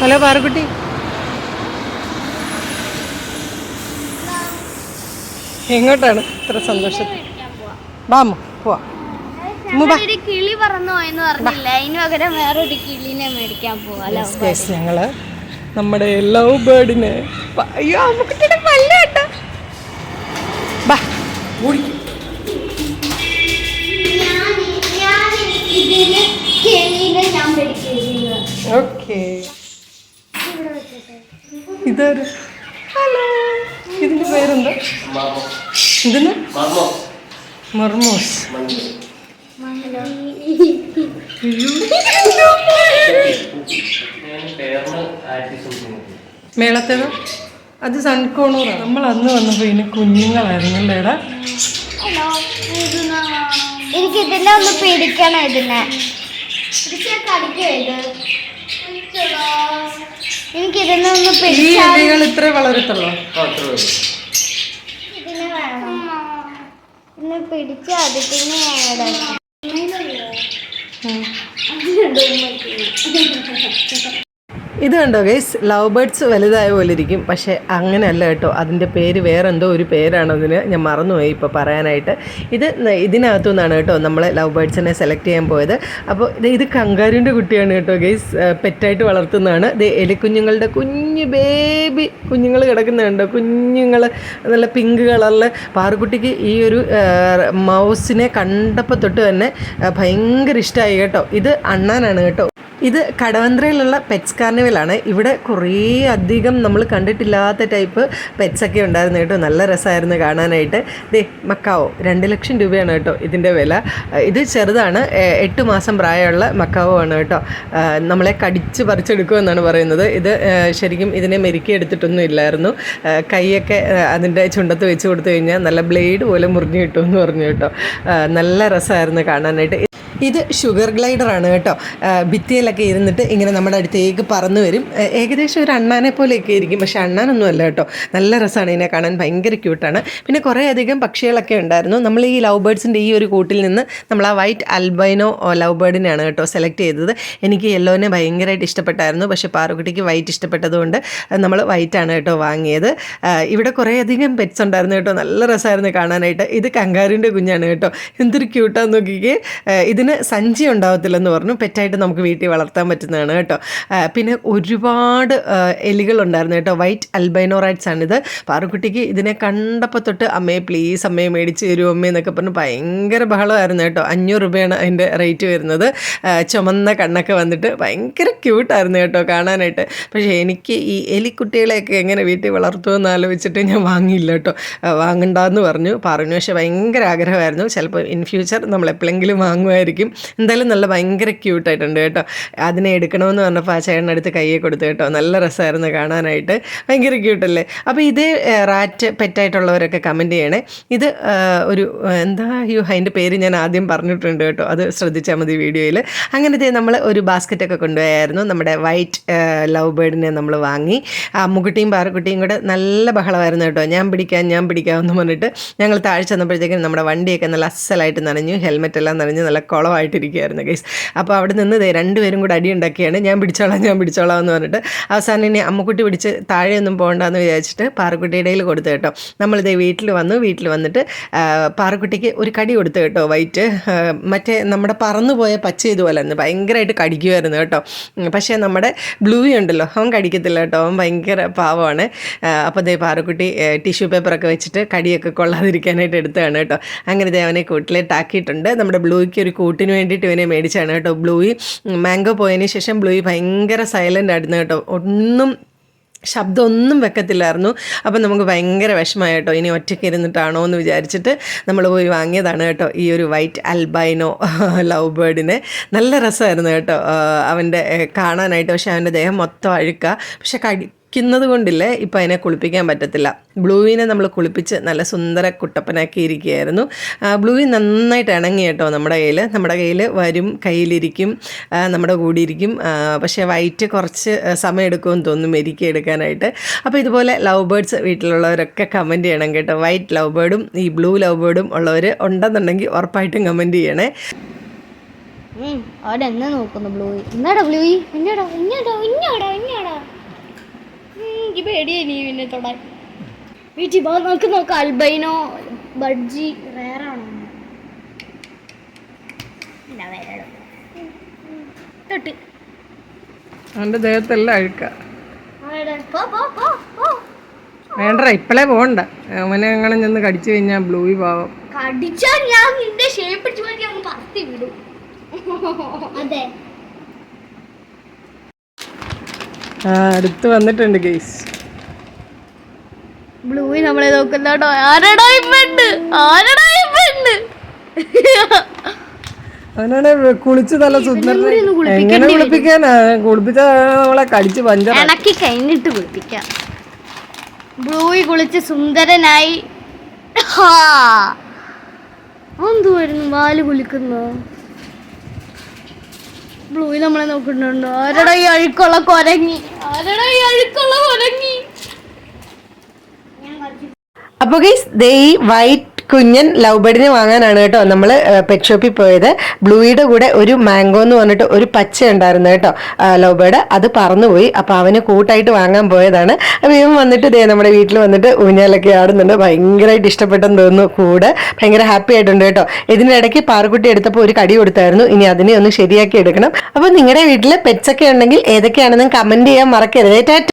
Hello Parukutty. എങ്ങോട്ടാണ്? ഇത്ര സന്തോഷം വാമോ പോവാ. കിളി പറന്നു പോയെന്ന് പറഞ്ഞില്ല? അതിന് പകരം വേറൊരു കിളിനെ മേടിക്കാൻ പോവാലോ ഞങ്ങൾ നമ്മുടെ ലവ് ബേർഡിനെ അയ്യോ അമ്മുക്കുട്ടിയുടെ പല്ല് കേട്ടോ. ബാ ഓടിക്ക്. ഇതിന് കിളീനെ ഞാൻ പിടിക്കുന്നത് ഓക്കേ ഇതൊരു ഹലോ. ഇതിന്റെ പേരെന്താ? ഇതിന്? മർമോസ്. മേളത്തേത്? അത് സൺകോണൂറാണ് നമ്മൾ അന്ന് വന്നപ്പോൾ ഇനി കുഞ്ഞുങ്ങളായിരുന്നു അല്ലേടാ എനിക്ക് ഇതിനെ ഒന്ന് പിടിക്കണം ഇതിനെ. കടിക്കോ ഇത്. എനിക്ക് ഇതിനെ ഒന്ന് ഈ പിടിച്ചാൽ ഇലകൾ ഇത്രേ വളരത്തുള്ളൂ. ഇതിനെ വേണം. ഇതിനെ പിടിച്ച് അതിനെ ഇത് കണ്ടോ ഗൈസ് ലവ് ബേർഡ്സ് വലുതായ പോലെ ഇരിക്കും. പക്ഷേ അങ്ങനെയല്ല കേട്ടോ. അതിന്റെ പേര് വേറെ എന്തോ ഒരു പേരാണ് അതിന്. ഞാൻ മറന്നുപോയി ഇപ്പോൾ പറയാനായിട്ട്. ഇത് ഇതിനകത്തു നിന്നാണ് കേട്ടോ നമ്മൾ ലവ് ബേർഡ്സിനെ സെലക്ട് ചെയ്യാൻ പോയത്. അപ്പോൾ ഇത് കങ്കാരുവിന്റെ കുട്ടിയാണ് കേട്ടോ ഗൈസ് പെറ്റായിട്ട് വളർത്തുന്നതാണ്. ഇത് എലിക്കുഞ്ഞുങ്ങളുടെ കുഞ്ഞു ബേബി കുഞ്ഞുങ്ങൾ കിടക്കുന്നുണ്ടോ കുഞ്ഞുങ്ങൾ നല്ല പിങ്ക് കളറിൽ പാറുക്കുട്ടിക്ക് ഈ ഒരു മൗസിനെ കണ്ടപ്പോൾ തൊട്ട് തന്നെ ഭയങ്കര ഇഷ്ടമായി കേട്ടോ. ഇത് അണ്ണാനാണ് കേട്ടോ. ഇത് കടവന്ത്രയിലുള്ള പെറ്റ്സ് കാർണിവലാണ് ഇവിടെ കുറേ അധികം നമ്മൾ കണ്ടിട്ടില്ലാത്ത ടൈപ്പ് പെറ്റ്സ് ഒക്കെ ഉണ്ടായിരുന്നു കേട്ടോ. നല്ല രസമായിരുന്നു കാണാനായിട്ട്. ദേ മക്കാവോ രണ്ട് ലക്ഷം രൂപയാണ് കേട്ടോ ഇതിന്റെ വില. ഇത് ചെറുതാണ്. എട്ട് മാസം പ്രായമുള്ള മക്കാവോ ആണ് കേട്ടോ. നമ്മളെ കടിച്ച് പറിച്ചെടുക്കുമെന്നാണ് പറയുന്നത്. ഇത് ശരിക്കും ഇതിനെ മെരുക്കി എടുത്തിട്ടൊന്നും ഇല്ലായിരുന്നു. കൈയൊക്കെ അതിന്റെ ചുണ്ടത്ത് വെച്ച് കൊടുത്തു കഴിഞ്ഞാൽ നല്ല ബ്ലേഡ് പോലെ മുറിഞ്ഞു കിട്ടുമെന്ന് പറഞ്ഞു കേട്ടോ. നല്ല രസമായിരുന്നു കാണാനായിട്ട്. ഇത് ഷുഗർ ഗ്ലൈഡർ ആണ് കേട്ടോ. ഭിത്തിയിലൊക്കെ ഇരുന്നിട്ട് ഇങ്ങനെ നമ്മുടെ അടുത്തേക്ക് പറന്നു വരും. ഏകദേശം ഒരു അണ്ണാനെ പോലെയൊക്കെ ആയിരിക്കും. പക്ഷേ അണ്ണാനൊന്നും അല്ല കേട്ടോ. നല്ല രസമാണ് ഇതിനെ കാണാൻ. ഭയങ്കര ക്യൂട്ടാണ്. പിന്നെ കുറേ അധികം പക്ഷികളൊക്കെ ഉണ്ടായിരുന്നു. നമ്മൾ ഈ ലവ് ബേർഡ്സിന്റെ ഈ ഒരു കൂട്ടിൽ നിന്ന് നമ്മൾ ആ വൈറ്റ് അൽബൈനോ ലവ് ബേർഡിനെയാണ് കേട്ടോ സെലക്ട് ചെയ്തത്. എനിക്ക് യെല്ലോനെ ഭയങ്കരമായിട്ട് ഇഷ്ടപ്പെട്ടായിരുന്നു. പക്ഷേ പാറുകുട്ടിക്ക് വൈറ്റ് ഇഷ്ടപ്പെട്ടതുകൊണ്ട് നമ്മൾ വൈറ്റാണ് കേട്ടോ വാങ്ങിയത്. ഇവിടെ കുറേ അധികം പെറ്റ്സ് ഉണ്ടായിരുന്നു കേട്ടോ. നല്ല രസമായിരുന്നു കാണാനായിട്ട്. ഇത് കങ്കാരുവിന്റെ കുഞ്ഞാണ് കേട്ടോ. എന്തൊരു ക്യൂട്ടാന്ന് നോക്കിക്കേ. ആ, ഇതിന് സഞ്ചി ഉണ്ടാവത്തില്ലെന്ന് പറഞ്ഞു. പെറ്റായിട്ട് നമുക്ക് വീട്ടിൽ വളർത്താൻ പറ്റുന്നതാണ് കേട്ടോ. പിന്നെ ഒരുപാട് എലികളുണ്ടായിരുന്നു കേട്ടോ. വൈറ്റ് അൽബൈനോ ആണ് ഇത് പാറുക്കുട്ടിക്ക് ഇതിനെ കണ്ടപ്പോൾ തൊട്ട് അമ്മയെ പ്ലീസ് അമ്മയെ മേടിച്ച് തരുമോ അമ്മേ എന്നൊക്കെ പറഞ്ഞ് ഭയങ്കര ബഹളമായിരുന്നു കേട്ടോ. അഞ്ഞൂറ് രൂപയാണ് അതിന്റെ റേറ്റ് വരുന്നത്. ചുമന്ന കണ്ണൊക്കെ വന്നിട്ട് ഭയങ്കര ക്യൂട്ടായിരുന്നു കേട്ടോ കാണാനായിട്ട്. പക്ഷേ എനിക്ക് ഈ എലിക്കുട്ടികളെയൊക്കെ എങ്ങനെ വീട്ടിൽ വളർത്തുമെന്ന് ആലോചിച്ചിട്ട് ഞാൻ വാങ്ങിയില്ല കേട്ടോ. വാങ്ങണ്ടെന്ന് പറഞ്ഞു. പറഞ്ഞു പക്ഷേ ഭയങ്കര ആഗ്രഹമായിരുന്നു. ചിലപ്പോൾ ഇൻ ഫ്യൂച്ചർ നമ്മൾ എപ്പോഴെങ്കിലും വാങ്ങുമായിരിക്കും. എന്തായാലും നല്ല ഭയങ്കര ക്യൂട്ടായിട്ടുണ്ട് കേട്ടോ. അതിനെ എടുക്കണമെന്ന് പറഞ്ഞപ്പോൾ ആ ചേട്ടന്റെ അടുത്ത് കയ്യെ കൊടുത്തു കേട്ടോ. നല്ല രസമായിരുന്നു കാണാനായിട്ട്. ഭയങ്കര ക്യൂട്ടല്ലേ അപ്പോൾ ഇതേ റാറ്റ് പെറ്റായിട്ടുള്ളവരൊക്കെ കമന്റ് ചെയ്യണേ. ഇത് ഒരു എന്താ അയ്യോ അതിന്റെ പേര് ഞാൻ ആദ്യം പറഞ്ഞിട്ടുണ്ട് കേട്ടോ. അത് ശ്രദ്ധിച്ചാൽ മതി വീഡിയോയിൽ അങ്ങനത്തെ നമ്മൾ ഒരു ബാസ്ക്കറ്റൊക്കെ കൊണ്ടുപോയായിരുന്നു. നമ്മുടെ വൈറ്റ് ലവ് ബേർഡിനെ നമ്മൾ വാങ്ങി. അമ്മുക്കുട്ടിയും പാറക്കുട്ടിയും കൂടെ നല്ല ബഹളമായിരുന്നു കേട്ടോ. ഞാൻ പിടിക്കാൻ ഞാൻ പിടിക്കാമെന്ന് പറഞ്ഞിട്ട് ഞങ്ങൾ താഴെ ചെന്നപ്പോഴത്തേക്കും നമ്മുടെ വണ്ടിയൊക്കെ നല്ല അസ്സലായിട്ട് നനഞ്ഞു. ഹെൽമെറ്റ് എല്ലാം നനഞ്ഞു. നല്ല കുളമായിട്ടിരിക്കുകയായിരുന്നു ഗൈസ് അപ്പോൾ അവിടെ നിന്ന് രണ്ടുപേരും കൂടെ അടി ഉണ്ടാക്കിയാണ്. ഞാൻ പിടിച്ചോളാം ഞാൻ പിടിച്ചോളാം എന്ന് പറഞ്ഞിട്ട് അവസാനം ഇനി അമ്മക്കുട്ടി പിടിച്ച് താഴെയൊന്നും പോകണ്ടെന്ന് വിചാരിച്ചിട്ട് പാറക്കുട്ടിയുടെ ഇടയിൽ കൊടുത്തു കേട്ടോ. നമ്മളിതേ വീട്ടിൽ വന്നു വീട്ടിൽ വന്നിട്ട് പാറക്കുട്ടിക്ക് ഒരു കടി കൊടുത്തു കേട്ടോ വൈറ്റ്. മറ്റേ നമ്മുടെ പറന്നുപോയ പച്ച ഇതുപോലെ തന്നെ ഭയങ്കരമായിട്ട് കടിക്കുമായിരുന്നു കേട്ടോ. പക്ഷേ നമ്മുടെ ബ്ലൂ ഉണ്ടല്ലോ അവൻ കടിക്കത്തില്ല കേട്ടോ അവൻ ഭയങ്കര പാവമാണ്. അപ്പോൾ ദേ പാറക്കുട്ടി ടിഷ്യൂ പേപ്പറൊക്കെ വെച്ചിട്ട് കടിയൊക്കെ കൊള്ളാതിരിക്കാനായിട്ട് എടുത്തതാണ് കേട്ടോ. അങ്ങനെ ദേ അവനെ കൂട്ടിലേട്ടാക്കിയിട്ടുണ്ട് നമ്മുടെ ബ്ലൂയ്ക്ക് ഒരു കൂട്ടിന് വേണ്ടിയിട്ട് ഇവനെ മേടിച്ചാണ് കേട്ടോ ബ്ലൂയി. മാംഗോ പോയതിന് ശേഷം ബ്ലൂയി ഭയങ്കര സൈലന്റ് ആയിരുന്നു കേട്ടോ. ഒന്നും ശബ്ദമൊന്നും വെക്കത്തില്ലായിരുന്നു. അപ്പം നമുക്ക് ഭയങ്കര വിഷമമായി കേട്ടോ. ഇനി ഒറ്റയ്ക്ക് ഇരുന്നിട്ടാണോ എന്ന് വിചാരിച്ചിട്ട് നമ്മൾ പോയി വാങ്ങിയതാണ് കേട്ടോ ഈ ഒരു വൈറ്റ് അൽബൈനോ ലവ് ബേർഡിനെ. നല്ല രസമായിരുന്നു കേട്ടോ അവന്റെ കാണാനായിട്ട്. പക്ഷേ അവന്റെ ദേഹം മൊത്തം അഴുക്കുക പക്ഷെ കടിക്കുന്നത് കൊണ്ടില്ലേ? ഇപ്പം അതിനെ കുളിപ്പിക്കാൻ പറ്റത്തില്ല. ബ്ലൂവിനെ നമ്മൾ കുളിപ്പിച്ച് നല്ല സുന്ദര കുട്ടപ്പനാക്കി ഇരിക്കുകയായിരുന്നു. ആ, ബ്ലൂവി നന്നായിട്ട് ഇണങ്ങി കേട്ടോ നമ്മുടെ കയ്യിൽ നമ്മുടെ കയ്യിൽ വരും കയ്യിലിരിക്കും നമ്മുടെ കൂടെ ഇരിക്കും. പക്ഷേ വൈറ്റ് കുറച്ച് സമയം എടുക്കുമെന്ന് തോന്നുന്നു മെരിക്കി എടുക്കാനായിട്ട്. അപ്പോൾ ഇതുപോലെ ലവ് ബേർഡ്സ് വീട്ടിലുള്ളവരൊക്കെ കമന്റ് ചെയ്യണം കേട്ടോ. വൈറ്റ് ലവ് ബേർഡും ഈ ബ്ലൂ ലവ് ബേർഡും ഉള്ളവർ ഉണ്ടെന്നുണ്ടെങ്കിൽ ഉറപ്പായിട്ടും കമന്റ് ചെയ്യണേ. അവിടെ എന്നെ നോക്കുന്നു ബ്ലൂയി എന്നാടാ ബ്ലൂയി ഇന്നടാ ഇന്നടാ ഇന്നടാ ഇന്നടാ എനിക്ക് പേടിയായി നീ പിന്നെ തൊടാൻ. വീട്ടിൽ പോകാൻ നമുക്ക് നോക്കാം. അൽബൈനോ ബഡ്ജി റേറാണോ? തൊട്ട്. അവന്റെ ദേഹത്തെല്ലാം അഴുക്ക. അവിടെ. പോ പോ പോ പോ. വേണ്ട ഇപ്പളേ പോണ്ട അവനെ അങ്ങനെ ചെന്ന് കടിച്ചു കഴിഞ്ഞാ ബ്ലൂയി പാവം. കടിച്ചാൽ ഞാൻ നിന്റെ ഷേപ്പ് അടിച്ചു പറ്റി പറത്തി വിടും. അതെ ആ അടുത്ത് വന്നിട്ടുണ്ട് ഗെയ്സ് ബ്ലൂയി നമ്മളെ നോക്കുന്നുണ്ടോ ആരടാ പെണ്ണ്? ആരടാ പെണ്ണ്? അവനാണ് കുളിച്ച് നല്ല സുന്ദരൻ കൂടി എങ്ങനെ കുളിപ്പിക്കാനാ കുളിപ്പിച്ച നമ്മളെ കടിച്ച് പഞ്ചറ ഇണക്കി കഴിഞ്ഞിട്ട് കുളിപ്പിക്കാം. ബ്ലൂയി കുളിച്ച് സുന്ദരനായി. എന്തുവായിരുന്നു? വാൽ കുളിക്കുന്നു ബ്ലൂയി നമ്മളെ നോക്കുന്നുണ്ടോ? ആരടാ ഈ അഴുക്കുള്ള കൊരങ്ങി? ആരടാ ഈ അഴുക്കുള്ള കൊരങ്ങി? അപ്പൊ ഗൈസ് ദേ വൈറ്റ് കുഞ്ഞൻ ലവ് ബേർഡിനെ വാങ്ങാനാണ് കേട്ടോ നമ്മൾ പെറ്റ് ഷോപ്പിൽ പോയത്. ബ്ലൂയുടെ കൂടെ ഒരു മാംഗോ എന്ന് പറഞ്ഞിട്ട് ഒരു പച്ച ഉണ്ടായിരുന്നു കേട്ടോ ലവ് ബേഡ് അത് പറന്നുപോയി. അപ്പോൾ അവന് കൂട്ടായിട്ട് വാങ്ങാൻ പോയതാണ്. അപ്പോൾ ഇവൻ വന്നിട്ട് ദേ നമ്മുടെ വീട്ടിൽ വന്നിട്ട് ഊഞ്ഞാലൊക്കെ ആടുന്നുണ്ട്. ഭയങ്കരമായിട്ട് ഇഷ്ടപ്പെട്ടെന്ന് തോന്നുന്നു കൂടെ. ഭയങ്കര ഹാപ്പി ആയിട്ടുണ്ട് കേട്ടോ. ഇതിനിടയ്ക്ക് പാറുകുട്ടി എടുത്തപ്പോൾ ഒരു കടി കൊടുത്തായിരുന്നു. ഇനി അതിനെ ഒന്ന് ശരിയാക്കി എടുക്കണം. അപ്പോൾ നിങ്ങളുടെ വീട്ടിൽ പെറ്റ്സൊക്കെ ഉണ്ടെങ്കിൽ ഏതൊക്കെയാണെന്ന് കമന്റ് ചെയ്യാൻ മറക്കരുത്.